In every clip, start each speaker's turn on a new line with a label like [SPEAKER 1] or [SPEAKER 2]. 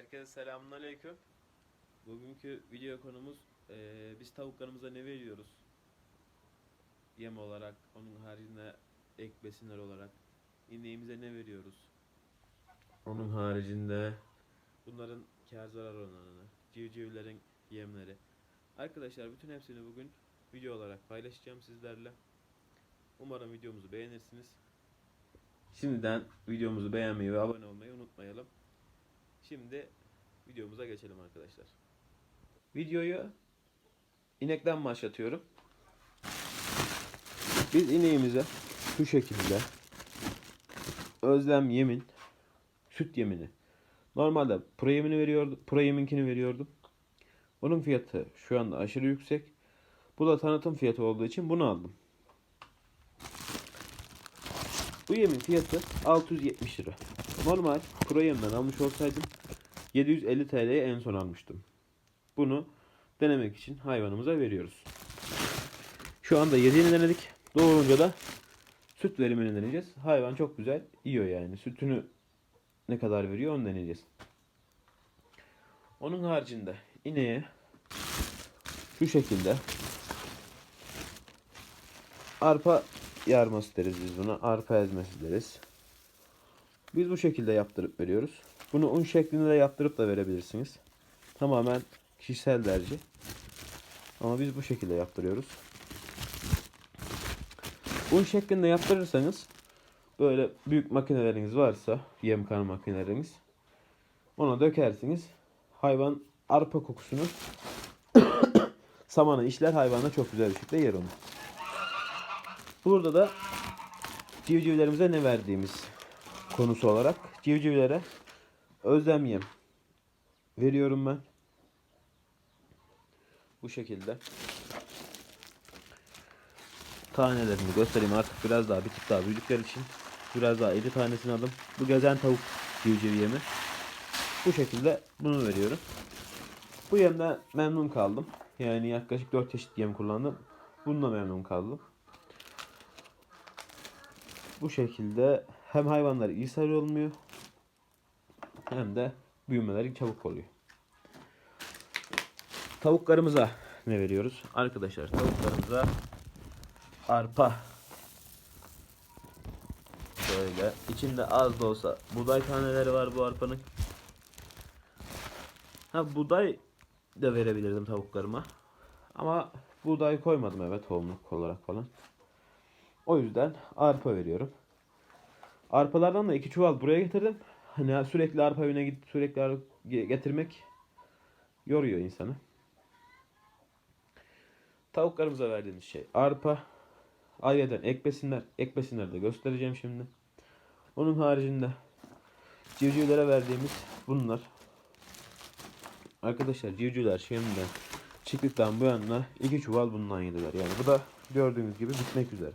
[SPEAKER 1] Herkese selamünaleyküm. Bugünkü video konumuz eee, biz tavuklarımıza ne veriyoruz? Yem olarak, onun haricinde ek besinler olarak. İneğimize ne veriyoruz? Onun haricinde bunların kar zarar oranını, civcivlerin yemleri. Arkadaşlar bütün hepsini bugün video olarak paylaşacağım sizlerle. Umarım videomuzu beğenirsiniz. Şimdiden videomuzu beğenmeyi ve abone olmayı unutmayalım. Şimdi videomuza geçelim arkadaşlar. Videoyu inekten başlatıyorum. Biz ineğimize şu şekilde özlem yemin süt yemini normalde pro yemini veriyordum. Pro yeminkini veriyordum. Bunun fiyatı şu anda aşırı yüksek. Bu da tanıtım fiyatı olduğu için bunu aldım. Bu yemin fiyatı 670 lira. Normal pro yemden almış olsaydım 750 TL'ye en son almıştım. Bunu denemek için hayvanımıza veriyoruz. Şu anda yediğini denedik. Doğurunca da süt verimini deneyeceğiz. Hayvan çok güzel yiyor yani. Sütünü ne kadar veriyor onu deneyeceğiz. Onun haricinde ineğe şu şekilde arpa yarması deriz biz buna. Arpa ezmesi deriz. Biz bu şekilde yaptırıp veriyoruz. Bunu un şeklinde de yaptırıp da verebilirsiniz. Tamamen kişisel tercih. Ama biz bu şekilde yaptırıyoruz. Un şeklinde yaptırırsanız böyle büyük makineleriniz varsa yem kan makineleriniz ona dökersiniz. Hayvan arpa kokusunu samana işler hayvana çok güzel bir şekilde yer onu. Burada da civcivlerimize ne verdiğimiz konusu olarak civcivlere özlem yem veriyorum ben. Bu şekilde. Tanelerini göstereyim artık biraz daha bir tık daha büyüdükler için. Biraz daha 50 tanesini aldım. Bu gezen tavuk civciv yemi. Bu şekilde bunu veriyorum. Bu yemden memnun kaldım. Yani yaklaşık 4 çeşit yem kullandım. Bununla memnun kaldım. Bu şekilde hem hayvanlar iyi sarılmıyor hem de büyümeleri çabuk oluyor. Tavuklarımıza ne veriyoruz? Arkadaşlar tavuklarımıza arpa şöyle içinde az da olsa buğday taneleri var bu arpanın. Ha buğday da verebilirdim tavuklarıma. Ama buğday koymadım evet tohumluk olarak falan. O yüzden arpa veriyorum. Arpalardan da iki çuval buraya getirdim. Hani sürekli arpa evine git sürekli getirmek yoruyor insanı. Tavuklarımıza verdiğimiz şey arpa. Ayrıca ek besinler. Ek besinleri de göstereceğim şimdi. Onun haricinde civcivlere verdiğimiz bunlar. Arkadaşlar civcivler şimdiden çıktıktan bu yana iki çuval bundan yediler. Yani bu da gördüğünüz gibi bitmek üzere.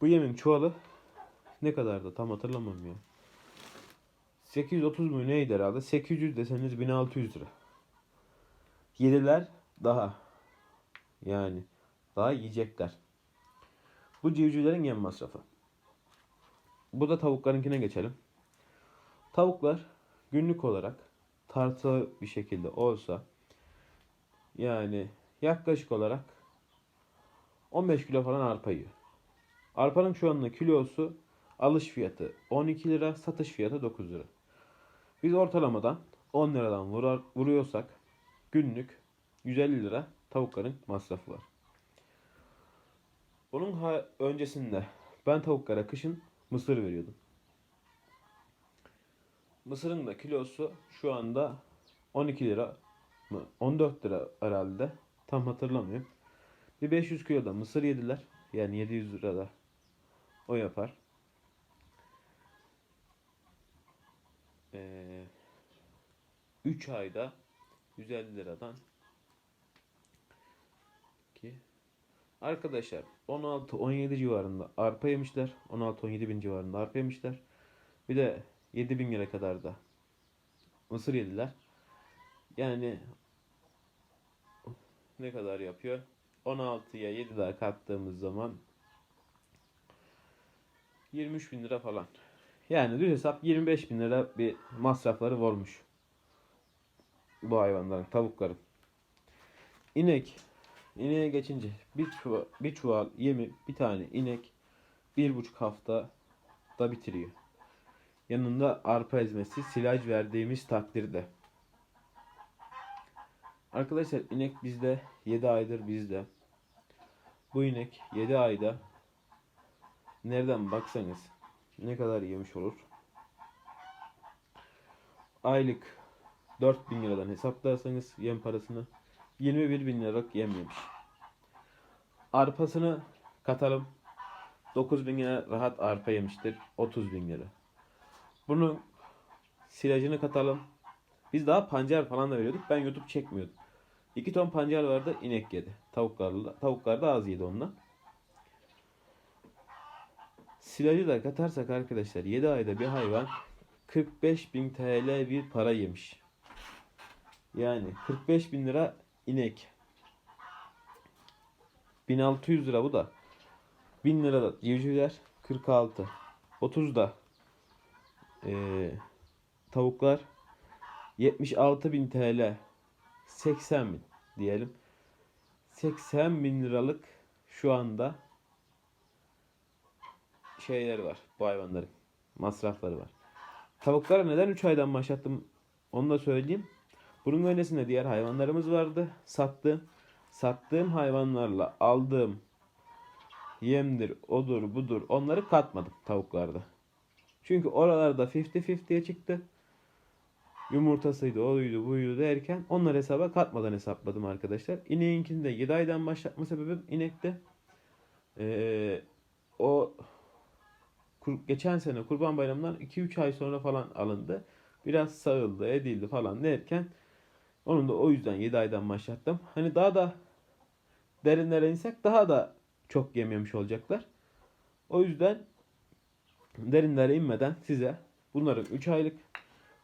[SPEAKER 1] Bu yemin çuvalı ne kadar da tam hatırlamam ya. 830 mu neydi herhalde? 800 deseniz 1600 lira. Yediler daha. Yani daha yiyecekler. Bu civcivlerin yem masrafı. Bu da tavuklarınkine geçelim. Tavuklar günlük olarak tartılı bir şekilde olsa yani yaklaşık olarak 15 kilo falan arpa yiyor. Arpanın şu anda kilosu alış fiyatı 12 lira, satış fiyatı 9 lira. Biz ortalamadan 10 liradan vurar, vuruyorsak günlük 150 lira tavukların masrafı var. Bunun öncesinde ben tavuklara kışın mısır veriyordum. Mısırın da kilosu şu anda 12 lira mı 14 lira herhalde tam hatırlamıyorum. Bir 500 kilo da mısır yediler. Yani 700 lira da o yapar. Ee, 3 ayda 150 liradan ki arkadaşlar 16-17 civarında arpa yemişler. 16-17 bin civarında arpa yemişler. Bir de 7 bin lira kadar da mısır yediler. Yani ne kadar yapıyor? 16'ya 7 daha kattığımız zaman 23 bin lira falan. Yani düz hesap 25 bin lira bir masrafları olmuş. bu hayvanların, tavukların. İnek. İneğe geçince bir çuval, bir çuval yemi bir tane inek bir buçuk hafta da bitiriyor. Yanında arpa ezmesi silaj verdiğimiz takdirde. Arkadaşlar inek bizde 7 aydır bizde. Bu inek 7 ayda nereden baksanız ne kadar yemiş olur? Aylık 4000 liradan hesaplarsanız yem parasını 21 bin liralık yem yemiş. Arpasını katalım. 9 bin lira rahat arpa yemiştir. 30 bin lira. Bunun silajını katalım. Biz daha pancar falan da veriyorduk. Ben YouTube çekmiyordum. 2 ton pancar vardı inek yedi. Tavuklarla, tavuklar da az yedi ondan. Silajı da katarsak arkadaşlar 7 ayda bir hayvan 45 bin TL bir para yemiş. Yani 45 bin lira inek. 1600 lira bu da. 1000 lira da civcivler 46. 30 da eee, tavuklar 76 bin TL 80 bin diyelim. 80 bin liralık şu anda şeyleri var bu hayvanların masrafları var. Tavuklara neden 3 aydan başlattım onu da söyleyeyim. Bunun öncesinde diğer hayvanlarımız vardı. Sattığım. Sattığım hayvanlarla aldığım yemdir, odur, budur onları katmadım tavuklarda. Çünkü oralarda 50-50'ye çıktı. Yumurtasıydı, oydu, buydu derken onları hesaba katmadan hesapladım arkadaşlar. İneğinkini de 7 aydan başlatma sebebim inekte. Ee, o geçen sene Kurban Bayramı'ndan 2-3 ay sonra falan alındı. Biraz sağıldı, edildi falan derken onun da o yüzden 7 aydan başlattım. Hani daha da derinlere insek daha da çok yememiş olacaklar. O yüzden derinlere inmeden size bunların 3 aylık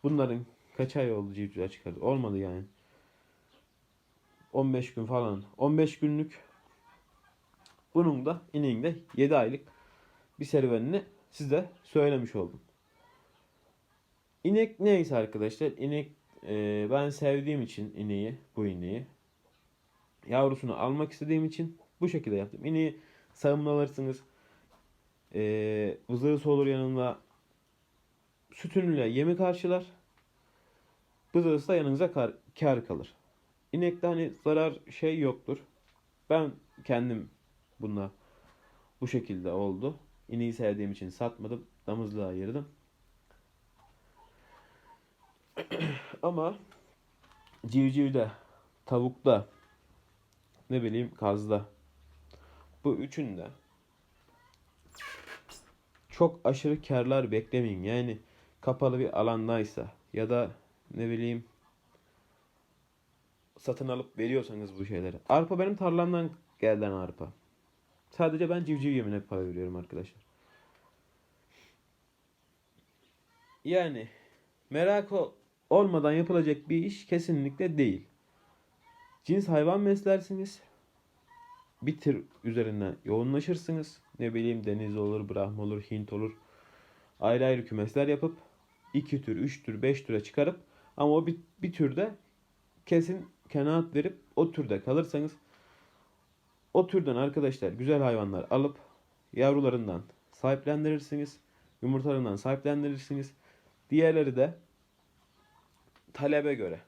[SPEAKER 1] bunların kaç ay oldu civcivler çıkardı? Olmadı yani. 15 gün falan. 15 günlük bunun da ineğin de 7 aylık bir serüvenini size söylemiş oldum. İnek neyse arkadaşlar. İnek e, ben sevdiğim için ineği, bu ineği yavrusunu almak istediğim için bu şekilde yaptım. İneği sağımla alırsınız. E, vızırısı olur yanında. Sütünüyle yemi karşılar. Vızırısı da yanınıza kar, kar kalır. İnekte hani zarar şey yoktur. Ben kendim bununla bu şekilde oldu. İneği sevdiğim için satmadım. Damızlığa ayırdım. Ama civcivde, tavukta, ne bileyim kazda. Bu üçünde çok aşırı karlar beklemeyin. Yani kapalı bir alandaysa ya da ne bileyim satın alıp veriyorsanız bu şeyleri. Arpa benim tarlamdan gelen arpa. Sadece ben civciv yemine para veriyorum arkadaşlar. Yani merak ol- olmadan yapılacak bir iş kesinlikle değil. Cins hayvan beslersiniz. Bir tür üzerinden yoğunlaşırsınız. Ne bileyim deniz olur, brahma olur, hint olur. Ayrı ayrı kümesler yapıp iki tür, üç tür, beş türe çıkarıp ama o bir, bir türde kesin kanaat verip o türde kalırsanız o türden arkadaşlar güzel hayvanlar alıp yavrularından sahiplendirirsiniz. Yumurtalarından sahiplendirirsiniz. Diğerleri de talebe göre.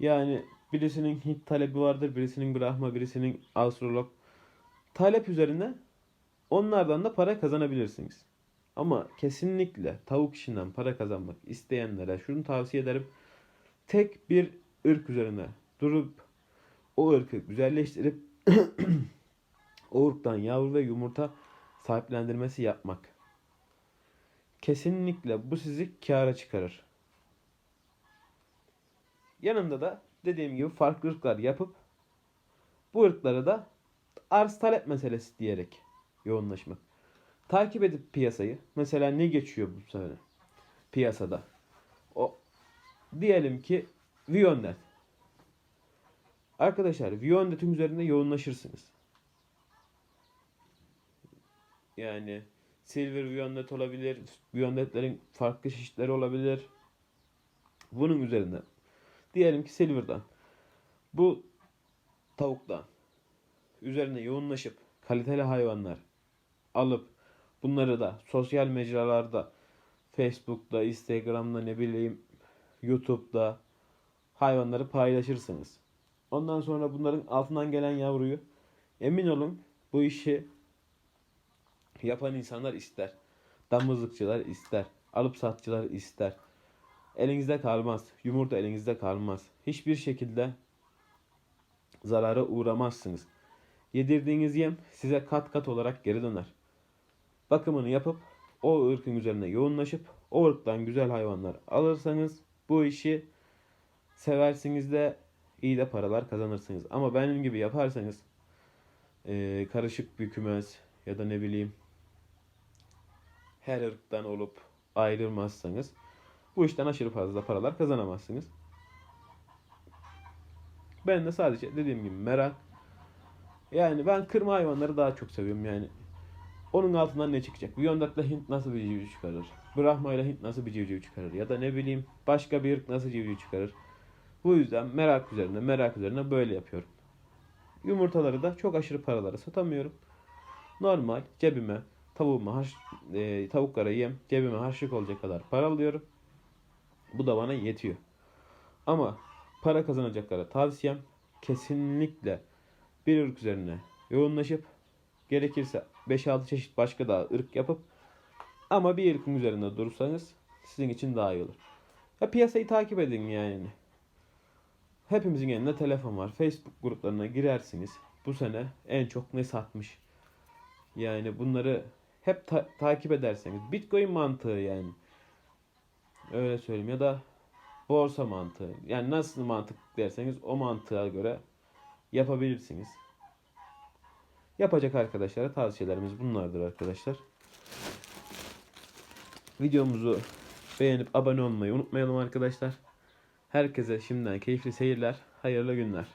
[SPEAKER 1] Yani birisinin Hint talebi vardır, birisinin Brahma, birisinin Astrolog. Talep üzerine onlardan da para kazanabilirsiniz. Ama kesinlikle tavuk işinden para kazanmak isteyenlere şunu tavsiye ederim. Tek bir ırk üzerine durup o ırkı güzelleştirip o ırktan yavru ve yumurta sahiplendirmesi yapmak. Kesinlikle bu sizi kâra çıkarır. Yanında da dediğim gibi farklı ırklar yapıp bu ırklara da arz talep meselesi diyerek yoğunlaşmak. Takip edip piyasayı mesela ne geçiyor bu sene piyasada. O diyelim ki Vionnet. Arkadaşlar Vionnet'in üzerinde yoğunlaşırsınız. Yani Silver Vionnet olabilir. Vionnetlerin farklı çeşitleri olabilir. Bunun üzerinde Diyelim ki Silver'dan. Bu tavuktan üzerine yoğunlaşıp kaliteli hayvanlar alıp bunları da sosyal mecralarda Facebook'ta, Instagram'da ne bileyim YouTube'da hayvanları paylaşırsınız. Ondan sonra bunların altından gelen yavruyu emin olun bu işi yapan insanlar ister. Damızlıkçılar ister. Alıp satçılar ister. Elinizde kalmaz. Yumurta elinizde kalmaz. Hiçbir şekilde zarara uğramazsınız. Yedirdiğiniz yem size kat kat olarak geri döner. Bakımını yapıp o ırkın üzerine yoğunlaşıp o ırktan güzel hayvanlar alırsanız bu işi seversiniz de iyi de paralar kazanırsınız. Ama benim gibi yaparsanız eee, karışık bir kümes ya da ne bileyim her ırktan olup ayrılmazsanız bu işten aşırı fazla paralar kazanamazsınız. Ben de sadece dediğim gibi merak. Yani ben kırma hayvanları daha çok seviyorum yani. Onun altından ne çıkacak? Viyondak'la Hint nasıl bir civciv çıkarır? Brahma ile Hint nasıl bir civciv çıkarır? Ya da ne bileyim başka bir ırk nasıl civciv çıkarır? Bu yüzden merak üzerine merak üzerine böyle yapıyorum. Yumurtaları da çok aşırı paralara satamıyorum. Normal cebime tavuğuma haş, e, tavuklara yem cebime harçlık olacak kadar para alıyorum. Bu da bana yetiyor. Ama para kazanacaklara tavsiyem kesinlikle bir ırk üzerine yoğunlaşıp gerekirse 5-6 çeşit başka daha ırk yapıp ama bir ırkın üzerinde durursanız sizin için daha iyi olur. Ya piyasayı takip edin yani. Hepimizin elinde telefon var. Facebook gruplarına girersiniz. Bu sene en çok ne satmış? Yani bunları hep ta- takip ederseniz Bitcoin mantığı yani. Öyle söyleyeyim ya da borsa mantığı. Yani nasıl mantık derseniz o mantığa göre yapabilirsiniz. Yapacak arkadaşlara tavsiyelerimiz bunlardır arkadaşlar. Videomuzu beğenip abone olmayı unutmayalım arkadaşlar. Herkese şimdiden keyifli seyirler, hayırlı günler.